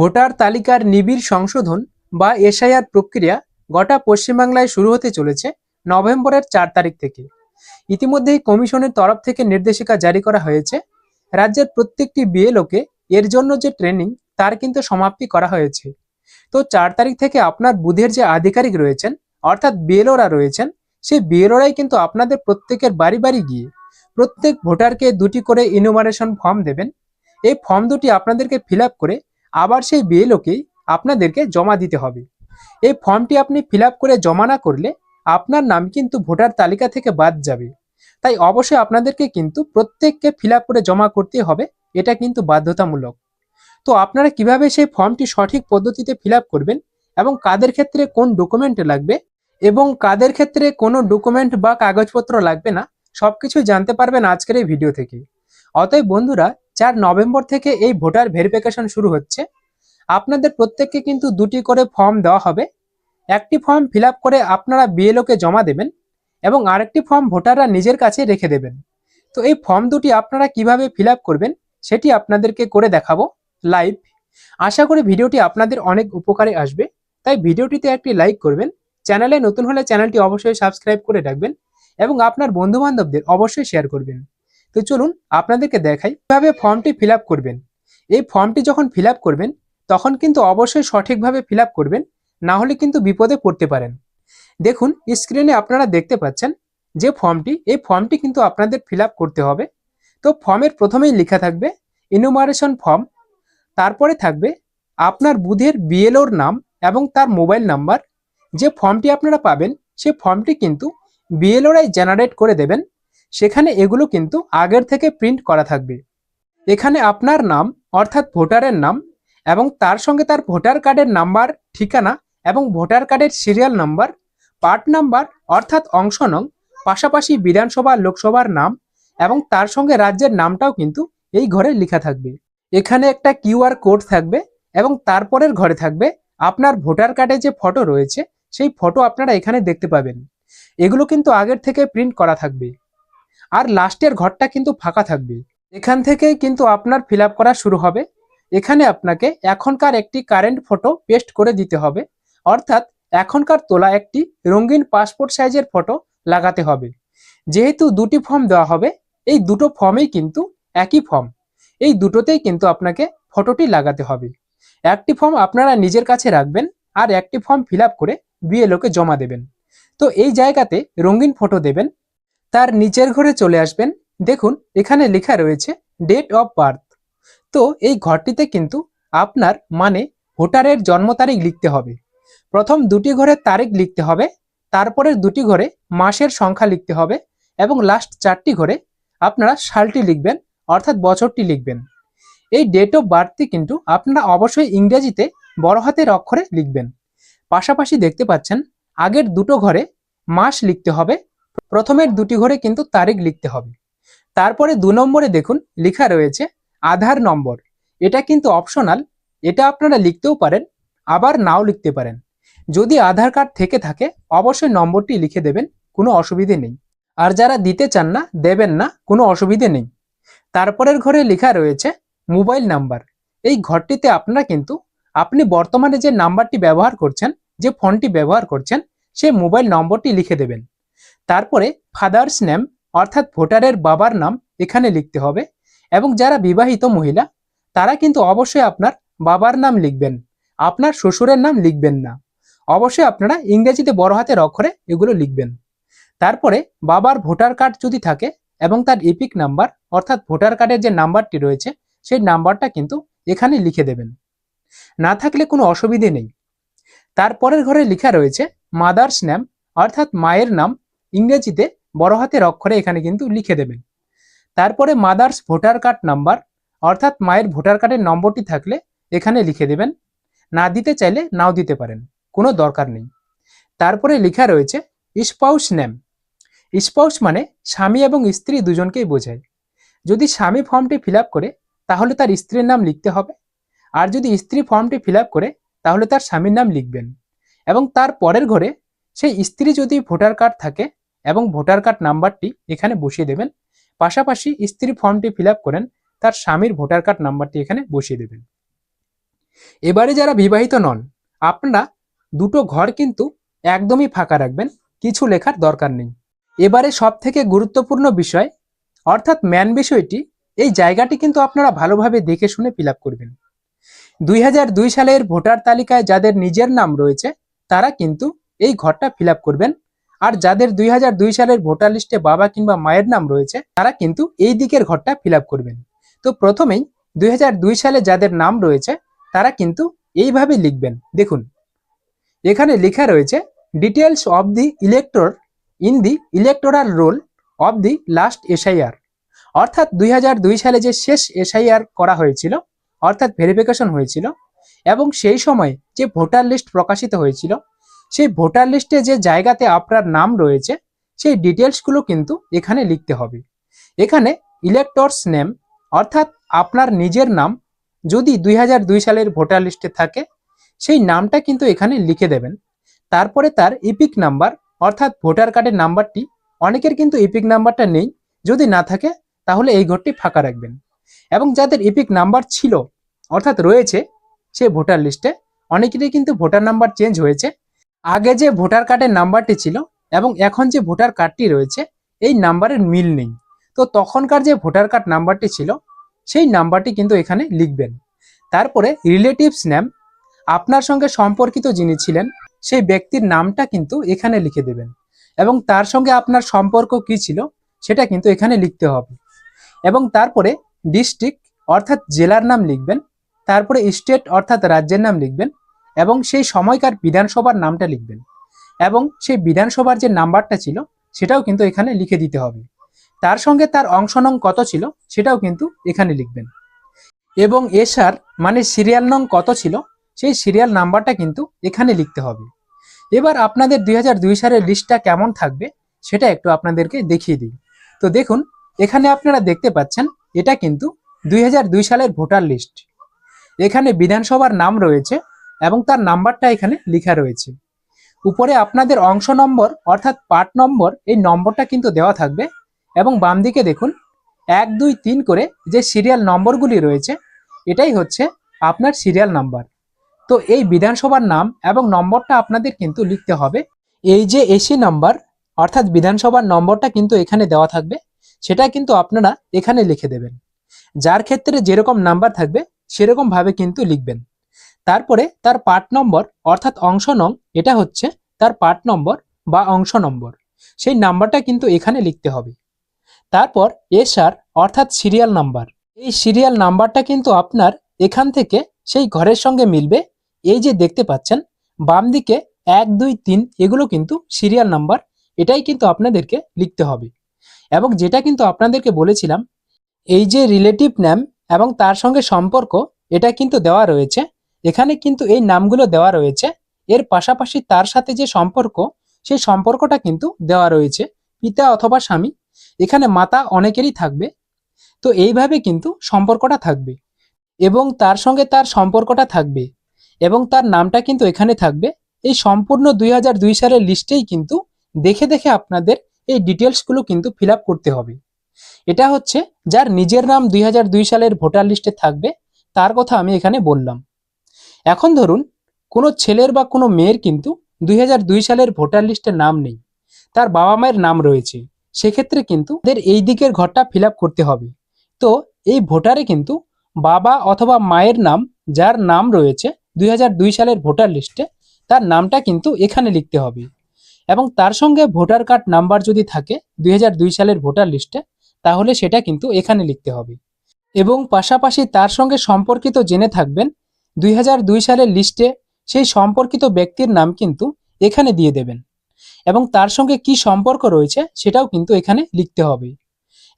Voter তালিকার নিবিড় সংশোধন বা এসআইআর প্রক্রিয়া গোটা পশ্চিমবাংলায় শুরু হতে চলেছে নভেম্বরের চার তারিখ থেকে। ইতিমধ্যেই কমিশনের তরফ থেকে নির্দেশিকা জারি করা হয়েছে। রাজ্যের প্রত্যেকটি বিএলওকে এর জন্য যে ট্রেনিং, তার কিন্তু সমাপ্তি করা হয়েছে। তো চার তারিখ থেকে আপনার বুধের যে আধিকারিক রয়েছেন, অর্থাৎ বিএলওরা রয়েছেন সেই বিএলওরাই কিন্তু আপনাদের প্রত্যেকের বাড়ি বাড়ি গিয়ে প্রত্যেক ভোটারকে দুটি করে ইনোমারেশন ফর্ম দেবেন। এই ফর্ম দুটি আপনাদেরকে ফিল করে আবার সেই বিএলওকেই আপনাদেরকে জমা দিতে হবে। এই ফর্মটি আপনি ফিল করে জমা না করলে আপনার নাম কিন্তু ভোটার তালিকা থেকে বাদ যাবে। তাই অবশ্যই আপনাদেরকে কিন্তু প্রত্যেককে ফিল করে জমা করতে হবে, এটা কিন্তু বাধ্যতামূলক। তো আপনারা কীভাবে সেই ফর্মটি সঠিক পদ্ধতিতে ফিল করবেন এবং কাদের ক্ষেত্রে কোন ডকুমেন্ট লাগবে এবং কাদের ক্ষেত্রে কোনো ডকুমেন্ট বা কাগজপত্র লাগবে না সবকিছুই জানতে পারবেন আজকের এই ভিডিও থেকে। অতএব বন্ধুরা চার নভেম্বর থেকে এই ভোটার ভেরিফিকেশন শুরু হচ্ছে। আপনাদের প্রত্যেককে কিন্তু দুটি করে ফর্ম দেওয়া হবে। একটি ফর্ম ফিল করে আপনারা বিএলওকে জমা দেবেন এবং আরেকটি ফর্ম ভোটাররা নিজের কাছে রেখে দেবেন। তো এই ফর্ম দুটি আপনারা কীভাবে ফিল করবেন সেটি আপনাদেরকে করে দেখাবো লাইভ আশা করি ভিডিওটি আপনাদের অনেক উপকারে আসবে। তাই ভিডিওটিতে একটি লাইক করবেন। চ্যানেলে নতুন হলে চ্যানেলটি অবশ্যই সাবস্ক্রাইব করে রাখবেন এবং আপনার বন্ধু বান্ধবদের অবশ্যই শেয়ার করবেন। তো চলুন আপনাদেরকে দেখাই কীভাবে ফর্মটি ফিল করবেন। এই ফর্মটি যখন ফিল করবেন, তখন কিন্তু অবশ্যই সঠিকভাবে ফিল করবেন, না হলে কিন্তু বিপদে পড়তে পারেন। দেখুন, স্ক্রিনে আপনারা দেখতে পাচ্ছেন যে ফর্মটি, এই ফর্মটি কিন্তু আপনাদের ফিল করতে হবে। তো ফর্মের প্রথমেই লেখা থাকবে ইনোমারেশন ফর্ম তারপরে থাকবে আপনার বুধের বিএলওর নাম এবং তার মোবাইল নাম্বার। যে ফর্মটি আপনারা পাবেন, সে ফর্মটি কিন্তু বিএলওরাই জেনারেট করে দেবেন। সেখানে এগুলো কিন্তু আগের থেকে প্রিন্ট করা থাকবে। এখানে আপনার নাম, অর্থাৎ ভোটারের নাম, এবং তার সঙ্গে তার ভোটার কার্ডের নাম্বার, ঠিকানা, এবং ভোটার কার্ডের সিরিয়াল নাম্বার পার্ট নাম্বার অর্থাৎ অংশ নং, পাশাপাশি বিধানসভা, লোকসভার নাম, এবং তার সঙ্গে রাজ্যের নামটাও কিন্তু এই ঘরে লেখা থাকবে। এখানে একটা কিউআর কোড থাকবে, এবং তারপরের ঘরে থাকবে আপনার ভোটার কার্ডে যে ফটো রয়েছে, সেই ফটো আপনারা এখানে দেখতে পাবেন। এগুলো কিন্তু আগের থেকে প্রিন্ট করা থাকবে। আর লাস্টের ঘরটা কিন্তু ফাঁকা থাকবে। এখান থেকেই কিন্তু আপনার ফিল করা শুরু হবে। এখানে আপনাকে এখনকার একটি কারেন্ট ফটো পেস্ট করে দিতে হবে। অর্থাৎ এখনকার তোলা একটি রঙিন পাসপোর্ট সাইজের ফটো লাগাতে হবে। যেহেতু দুটি ফর্ম দেওয়া হবে, এই দুটো ফর্মেই কিন্তু একই ফর্ম। এই দুটোতেই কিন্তু আপনাকে ফটোটি লাগাতে হবে। একটি ফর্ম আপনারা নিজের কাছে রাখবেন আর একটি ফর্ম ফিল করে বিএলওকে জমা দেবেন। তো এই জায়গাতে রঙিন ফটো দেবেন তার নিচের ঘরে চলে আসবেন। দেখুন, এখানে লেখা রয়েছে ডেট অফ বার্থ তো এই ঘরটিতে কিন্তু আপনার মানে ভোটারের জন্ম তারিখ লিখতে হবে। প্রথম দুটি ঘরের তারিখ লিখতে হবে, তারপরের দুটি ঘরে মাসের সংখ্যা লিখতে হবে এবং লাস্ট চারটি ঘরে আপনারা সালটি লিখবেন, অর্থাৎ বছরটি লিখবেন। এই ডেট অফ বার্থটি কিন্তু আপনারা অবশ্যই ইংরেজিতে বড় হাতের অক্ষরে লিখবেন। পাশাপাশি দেখতে পাচ্ছেন, আগের দুটো ঘরে মাস লিখতে হবে প্রথমের দুটি ঘরে কিন্তু তারিখ লিখতে হবে। তারপরে দু নম্বরে দেখুন, লেখা রয়েছে আধার নম্বর। এটা কিন্তু অপশনাল এটা আপনারা লিখতেও পারেন, আবার নাও লিখতে পারেন। যদি আধার কার্ড থেকে থাকে, অবশ্যই নম্বরটি লিখে দেবেন, কোনো অসুবিধে নেই। আর যারা দিতে চান না, দেবেন না, কোনো অসুবিধে নেই। তারপরের ঘরে লেখা রয়েছে মোবাইল নাম্বার। এই ঘরটিতে আপনারা কিন্তু, আপনি বর্তমানে যে নাম্বারটি ব্যবহার করছেন, যে ফোনটি ব্যবহার করছেন, সেই মোবাইল নম্বরটি লিখে দেবেন। তারপরে ফাদার্স নেম অর্থাৎ ভোটারের বাবার নাম এখানে লিখতে হবে। এবং যারা বিবাহিত মহিলা, তারা কিন্তু অবশ্যই আপনার বাবার নাম লিখবেন। আপনার শ্বশুরের নাম লিখবেন না। অবশ্যই আপনারা ইংরেজিতে বড় হাতের অক্ষরে এগুলো লিখবেন। তারপরে বাবার ভোটার কার্ড যদি থাকে এবং তার ইপিক নাম্বার, অর্থাৎ ভোটার কার্ডের যে নাম্বারটি রয়েছে, সেই নাম্বারটা কিন্তু এখানে লিখে দেবেন। না থাকলে কোনো অসুবিধে নেই। তারপরের ঘরে লেখা রয়েছে মাদার্স নেম অর্থাৎ মায়ের নাম ইংরেজিতে বড় হাতের অক্ষরে এখানে কিন্তু লিখে দেবেন। তারপরে মাদার্স ভোটার কার্ড নাম্বার অর্থাৎ মায়ের ভোটার কার্ডের নম্বরটি থাকলে এখানে লিখে দেবেন। না দিতে চাইলে নাও দিতে পারেন, কোনো দরকার নেই। তারপরে লেখা রয়েছে স্পাউস নেম স্পাউস মানে স্বামী এবং স্ত্রী দুজনকেই বোঝায়। যদি স্বামী ফর্মটি ফিল করে, তাহলে তার স্ত্রীর নাম লিখতে হবে। আর যদি স্ত্রী ফর্মটি ফিল করে, তাহলে তার স্বামীর নাম লিখবেন। এবং তার পরের ঘরে সেই স্ত্রী যদি ভোটার কার্ড থাকে এবং ভোটার কার্ড নাম্বারটি এখানে বসিয়ে দেবেন। পাশাপাশি স্ত্রী ফর্মটি ফিল করেন, তার স্বামীর ভোটার কার্ড নাম্বারটি এখানে বসিয়ে দেবেন। এবারে যারা বিবাহিত নন, আপনারা দুটো ঘর কিন্তু একদমই ফাঁকা রাখবেন, কিছু লেখার দরকার নেই। এবারে সব থেকে গুরুত্বপূর্ণ বিষয়, অর্থাৎ ম্যান বিষয়টি, এই জায়গাটি কিন্তু আপনারা ভালোভাবে দেখে শুনে ফিল করবেন। দুই হাজার দুই সালের ভোটার তালিকায় যাদের নিজের নাম রয়েছে, তারা কিন্তু এই ঘরটা ফিল করবেন। আর যাদের দুই হাজার দুই সালের ভোটার লিস্টে বাবা কিংবা মায়ের নাম রয়েছে, তারা কিন্তু এই দিকের ঘরটা ফিল করবেন। তো প্রথমেই দুই হাজার দুই সালে যাদের নাম রয়েছে, তারা কিন্তু এইভাবে লিখবেন। দেখুন, এখানে লেখা রয়েছে details of the elector in the electoral roll of the last SIR অর্থাৎ দুই হাজার দুই সালে যে শেষ এসআইআর করা হয়েছিল, অর্থাৎ ভেরিফিকেশন হয়েছিল, এবং সেই সময় যে ভোটার লিস্ট প্রকাশিত হয়েছিল সেই ভোটার লিস্টে যে জায়গাতে আপনার নাম রয়েছে, সেই ডিটেলসগুলো কিন্তু এখানে লিখতে হবে। এখানে ইলেক্টরস নেম অর্থাৎ আপনার নিজের নাম যদি দুই হাজার দুই সালের ভোটার লিস্টে থাকে, সেই নামটা কিন্তু এখানে লিখে দেবেন। তারপরে তার ইপিক নাম্বার অর্থাৎ ভোটার কার্ডের নাম্বারটি অনেকের কিন্তু ইপিক নাম্বারটা নেই। যদি না থাকে, তাহলে এই ঘরটি ফাঁকা রাখবেন। এবং যাদের ইপিক নাম্বার ছিল, অর্থাৎ রয়েছে, সে ভোটার লিস্টে অনেকেরই কিন্তু ভোটার নাম্বার চেঞ্জ হয়েছে। আগে যে ভোটার কার্ডের নাম্বারটি ছিল এবং এখন যে ভোটার কার্ডটি রয়েছে, এই নাম্বারের মিল নেই। তো তখনকার যে ভোটার কার্ড নাম্বারটি ছিল, সেই নাম্বারটি কিন্তু এখানে লিখবেন। তারপরে রিলেটিভস নেম, আপনার সঙ্গে সম্পর্কিত যিনি ছিলেন, সেই ব্যক্তির নামটা কিন্তু এখানে লিখে দেবেন। এবং তার সঙ্গে আপনার সম্পর্ক কি ছিল, সেটা কিন্তু এখানে লিখতে হবে। এবং তারপরে ডিস্ট্রিক্ট, অর্থাৎ জেলার নাম লিখবেন। তারপরে স্টেট, অর্থাৎ রাজ্যের নাম লিখবেন। এবং সেই সময়কার বিধানসভার নামটা লিখবেন। এবং সেই বিধানসভার যে নাম্বারটা ছিল, সেটাও কিন্তু এখানে লিখে দিতে হবে। তার সঙ্গে তার অংশ নং কত ছিল, সেটাও কিন্তু এখানে লিখবেন। এবং এসার মানে সিরিয়াল নং কত ছিল, সেই সিরিয়াল নাম্বারটা কিন্তু এখানে লিখতে হবে। এবার আপনাদের দুই সালের লিস্টটা কেমন থাকবে, সেটা একটু আপনাদেরকে দেখিয়ে দিই। তো দেখুন, এখানে আপনারা দেখতে পাচ্ছেন, এটা কিন্তু দুই সালের ভোটার লিস্ট। এখানে বিধানসভার নাম রয়েছে এবং তার নাম্বারটা এখানে লেখা রয়েছে। উপরে আপনাদের অংশ নম্বর অর্থাৎ পার্ট নম্বর এই নম্বরটা কিন্তু দেওয়া থাকবে এবং বাম দিকে দেখুন, এক, দুই, তিন করে যে সিরিয়াল নম্বরগুলি রয়েছে, এটাই হচ্ছে আপনার সিরিয়াল নাম্বার তো এই বিধানসভার নাম এবং নম্বরটা আপনাদের কিন্তু লিখতে হবে। এই যে এসি নাম্বার অর্থাৎ বিধানসভার নম্বরটা কিন্তু এখানে দেওয়া থাকবে, সেটা কিন্তু আপনারা এখানে লিখে দেবেন। যার ক্ষেত্রে যেরকম নাম্বার থাকবে সেরকম ভাবে কিন্তু লিখবেন। তারপরে তার পার্ট নম্বর, অর্থাৎ অংশ নং, এটা হচ্ছে তার পার্ট নম্বর বা অংশ নম্বর। সেই নাম্বারটা কিন্তু এখানে লিখতে হবে। তারপর এসআর, অর্থাৎ সিরিয়াল নাম্বার। এই সিরিয়াল নাম্বারটা কিন্তু আপনার এখান থেকে সেই ঘরের সঙ্গে মিলবে। এই যে দেখতে পাচ্ছেন, বাম দিকে এক, দুই, তিন, এগুলো কিন্তু সিরিয়াল নাম্বার, এটাই কিন্তু আপনাদেরকে লিখতে হবে। এবং যেটা কিন্তু আপনাদেরকে বলেছিলাম, এই যে রিলেটিভ নেম এবং তার সঙ্গে সম্পর্ক, এটা কিন্তু দেওয়া রয়েছে। এখানে কিন্তু এই নামগুলো দেওয়া রয়েছে। এর পাশাপাশি তার সাথে যে সম্পর্ক, সেই সম্পর্কটা কিন্তু দেওয়া রয়েছে পিতা অথবা স্বামী। এখানে মাতা অনেকেরই থাকবে। তো এইভাবে কিন্তু সম্পর্কটা থাকবে এবং তার সঙ্গে তার সম্পর্কটা থাকবে এবং তার নামটা কিন্তু এখানে থাকবে। এই সম্পূর্ণ দুই সালের লিস্টেই কিন্তু দেখে দেখে আপনাদের এই ডিটেলসগুলো কিন্তু ফিল করতে হবে। এটা হচ্ছে যার নিজের নাম দুই সালের ভোটার লিস্টে থাকবে। তার কথা আমি এখানে বললাম। এখন ধরুন, কোনো ছেলের বা কোনো মেয়ের কিন্তু দুই হাজার দুই সালের ভোটার লিস্টে নাম নেই। তার বাবা মায়ের নাম রয়েছে। সেক্ষেত্রে কিন্তু এদের এই দিকের ঘরটা ফিল করতে হবে। তো এই ভোটারে কিন্তু বাবা অথবা মায়ের নাম, যার নাম রয়েছে দুই হাজার দুই সালের ভোটার লিস্টে, তার নামটা কিন্তু এখানে লিখতে হবে। এবং তার সঙ্গে ভোটার কার্ড নাম্বার যদি থাকে দুই হাজার দুই সালের ভোটার লিস্টে, তাহলে সেটা কিন্তু এখানে লিখতে হবে। এবং পাশাপাশি তার সঙ্গে সম্পর্কিত জেনে থাকবেন দুই হাজার দুই সালের লিস্টে সেই সম্পর্কিত ব্যক্তির নাম কিন্তু এখানে দিয়ে দেবেন। এবং তার সঙ্গে কি সম্পর্ক রয়েছে সেটাও কিন্তু এখানে লিখতে হবে।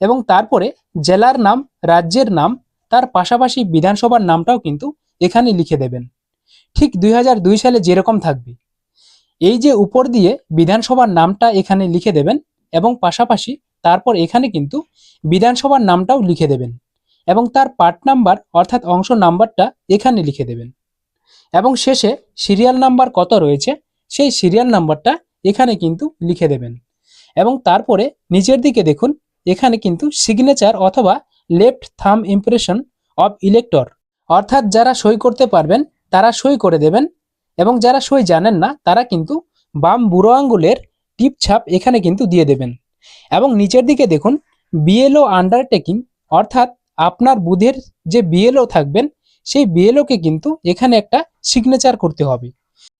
এবং তারপরে জেলার নাম, রাজ্যের নাম, তার পাশাপাশি বিধানসভার নামটাও কিন্তু এখানে লিখে দেবেন। ঠিক দুই হাজার দুই সালে যেরকম থাকবে। এই যে উপর দিয়ে বিধানসভার নামটা এখানে লিখে দেবেন এবং পাশাপাশি তারপর এখানে কিন্তু বিধানসভার নামটাও লিখে দেবেন। এবং তার পার্ট নাম্বার অর্থাৎ অংশ নাম্বারটা এখানে লিখে দেবেন। এবং শেষে সিরিয়াল নাম্বার কত রয়েছে, সেই সিরিয়াল নাম্বারটা এখানে কিন্তু লিখে দেবেন। এবং তারপরে নিচের দিকে দেখুন, এখানে কিন্তু সিগনেচার অথবা লেফট থাম ইমপ্রেশন অব ইলেক্টর অর্থাৎ যারা সই করতে পারবেন, তারা সই করে দেবেন। এবং যারা সই জানেন না, তারা কিন্তু বাম বুড়ো আঙ্গুলের টিপ ছাপ এখানে কিন্তু দিয়ে দেবেন। এবং নিচের দিকে দেখুন বিএলও আন্ডারটেকিং অর্থাৎ আপনার বুধের যে বিএলও থাকবেন, সেই বিএলওকে কিন্তু এখানে একটা সিগনেচার করতে হবে।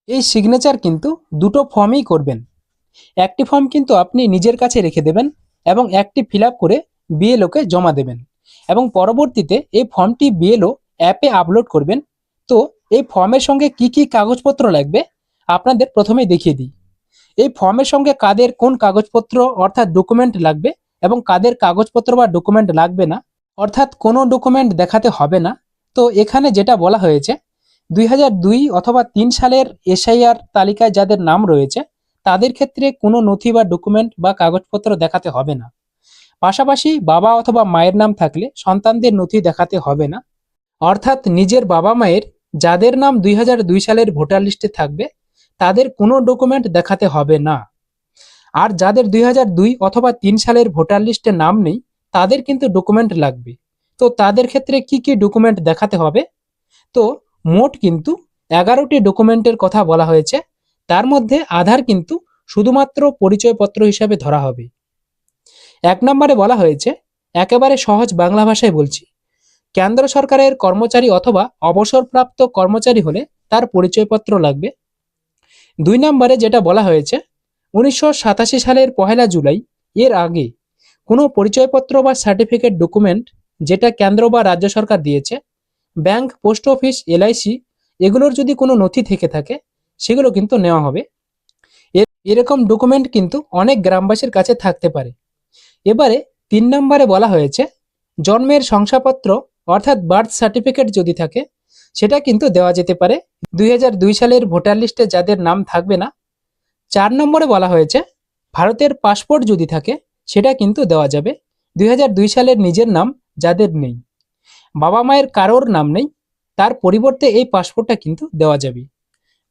এই সিগনেচার কিন্তু দুটো ফর্মেই করবেন। একটি ফর্ম কিন্তু আপনি নিজের কাছে রেখে দেবেন এবং একটি ফিল করে বিএলওকে জমা দেবেন। এবং পরবর্তীতে এই ফর্মটি বিএলও অ্যাপে আপলোড করবেন। তো এই ফর্মের সঙ্গে কি কি কাগজপত্র লাগবে, আপনাদের প্রথমেই দেখিয়ে দিই। এই ফর্মের সঙ্গে কাদের কোন কাগজপত্র অর্থাৎ ডকুমেন্ট লাগবে এবং কাদের কাগজপত্র বা ডকুমেন্ট লাগবে না অর্থাৎ কোনো ডকুমেন্ট দেখাতে হবে না। তো এখানে যেটা বলা হয়েছে, দুই হাজার দুই অথবা তিন সালের এসআইআর তালিকায় যাদের নাম রয়েছে, তাদের ক্ষেত্রে কোনো নথি বা ডকুমেন্ট বা কাগজপত্র দেখাতে হবে না। পাশাপাশি বাবা অথবা মায়ের নাম থাকলে সন্তানদের নথি দেখাতে হবে না। অর্থাৎ নিজের বাবা মায়ের যাদের নাম দুই হাজার দুই সালের ভোটার লিস্টে থাকবে, তাদের কোনো ডকুমেন্ট দেখাতে হবে না। আর যাদের দুই হাজার দুই অথবা তিন সালের ভোটার লিস্টে নাম নেই তাদের কিন্তু ডকুমেন্ট লাগবে। তো তাদের ক্ষেত্রে কি কি ডকুমেন্ট দেখাতে হবে? তো মোট কিন্তু এগারোটি ডকুমেন্টের কথা বলা হয়েছে। তার মধ্যে আধার কিন্তু শুধুমাত্র পরিচয়পত্র হিসাবে ধরা হবে। এক নম্বরে বলা হয়েছে, একেবারে সহজ বাংলা ভাষায় বলছি, কেন্দ্র সরকারের কর্মচারী অথবা অবসরপ্রাপ্ত কর্মচারী হলে তার পরিচয়পত্র লাগবে। দুই নম্বরে যেটা বলা হয়েছে, উনিশশো সাতাশি সালের পহেলা জুলাই এর আগে কোনো পরিচয়পত্র বা সার্টিফিকেট ডকুমেন্ট যেটা কেন্দ্র বা রাজ্য সরকার দিয়েছে, ব্যাংক, পোস্ট অফিস, এলআইসি, এগুলোর যদি কোনো নথি থেকে থাকে, সেগুলো কিন্তু নেওয়া হবে। এরকম ডকুমেন্ট কিন্তু অনেক গ্রামবাসীর কাছে থাকতে পারে। এবারে তিন নম্বরে বলা হয়েছে, জন্মের শংসাপত্র অর্থাৎ বার্থ সার্টিফিকেট যদি থাকে, সেটা কিন্তু দেওয়া যেতে পারে। দুই হাজার দুই সালের ভোটার লিস্টে যাদের নাম থাকবে না, চার নম্বরে বলা হয়েছে, ভারতের পাসপোর্ট যদি থাকে সেটা কিন্তু দেওয়া যাবে। দুই হাজার দুই সালের নিজের নাম যাদের নেই। বাবা মায়ের কারোর নাম নেই, তার পরিবর্তে এই পাসপোর্টটা কিন্তু দেওয়া যাবে।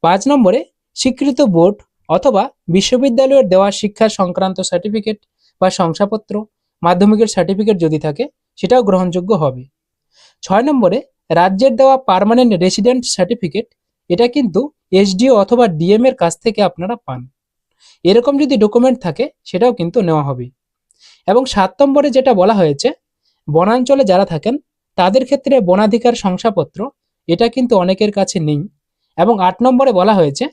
পাঁচ নম্বরে, স্বীকৃত বোর্ড অথবা বিশ্ববিদ্যালয়ের দেওয়া শিক্ষা সংক্রান্ত সার্টিফিকেট বা শংসাপত্র, মাধ্যমিকের সার্টিফিকেট যদি থাকে, সেটাও গ্রহণযোগ্য হবে। ছয় নম্বরে, রাজ্যের দেওয়া পার্মানেন্ট রেসিডেন্ট সার্টিফিকেট এটা কিন্তু এসডিও অথবা ডিএম এর কাছ থেকে আপনারা পান। এরকম যদি ডকুমেন্ট থাকে, সেটাও কিন্তু নেওয়া হবে। এবং সাত নম্বরে যেটা বলা হয়েছে, বনাঞ্চলে যারা থাকেন, তাদের ক্ষেত্রে বনাধিকার শংসাপত্র, এটা কিন্তু অনেকের কাছে নেই। এবং আট নম্বরে বলা হয়েছে,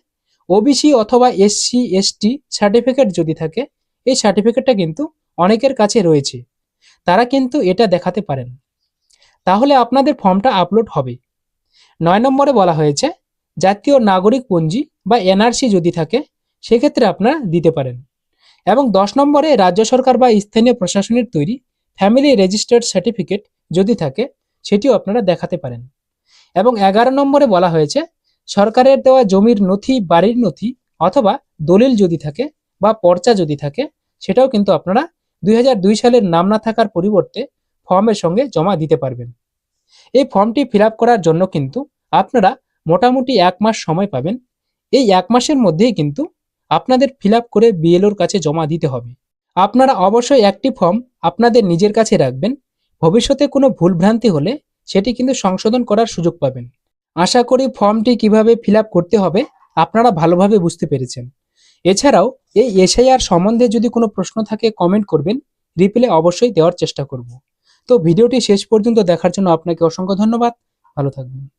ওবিসি অথবা এসসি, এসটি সার্টিফিকেট যদি থাকে, এই সার্টিফিকেটটা কিন্তু অনেকের কাছে রয়েছে। তারা কিন্তু এটা দেখাতে পারেন। তাহলে আপনাদের ফর্মটা আপলোড হবে। নয় নম্বরে বলা হয়েছে, জাতীয় নাগরিক পঞ্জি বা এনআরসি যদি থাকে, সেক্ষেত্রে আপনারা দিতে পারেন। এবং দশ নম্বরে রাজ্য সরকার বা স্থানীয় প্রশাসনের তৈরি ফ্যামিলি রেজিস্টার্ড সার্টিফিকেট যদি থাকে, সেটিও আপনারা দেখাতে পারেন। এবং এগারো নম্বরে বলা হয়েছে, সরকারের দেওয়া জমির নথি, বাড়ির নথি অথবা দলিল যদি থাকে বা পর্চা যদি থাকে, সেটাও কিন্তু আপনারা দুই হাজার দুই সালের নাম না থাকার পরিবর্তে ফর্মের সঙ্গে জমা দিতে পারবেন। এই ফর্মটি ফিল করার জন্য কিন্তু আপনারা মোটামুটি এক মাস সময় পাবেন। এই এক মাসের মধ্যেই কিন্তু আপনাদের ফিল করে বিএলওর কাছে জমা দিতে হবে। আপনারা অবশ্যই একটি ফর্ম আপনাদের নিজের কাছে রাখবেন। ভবিষ্যতে কোনো ভুলভ্রান্তি হলে সেটি কিন্তু সংশোধন করার সুযোগ পাবেন। আশা করি ফর্মটি কীভাবে ফিল করতে হবে আপনারা ভালোভাবে বুঝতে পেরেছেন। এছাড়াও এই এসআইআর সম্বন্ধে যদি কোনো প্রশ্ন থাকে কমেন্ট করবেন, রিপ্লে অবশ্যই দেওয়ার চেষ্টা করব। তো ভিডিওটি শেষ পর্যন্ত দেখার জন্য আপনাকে অসংখ্য ধন্যবাদ। ভালো থাকবেন।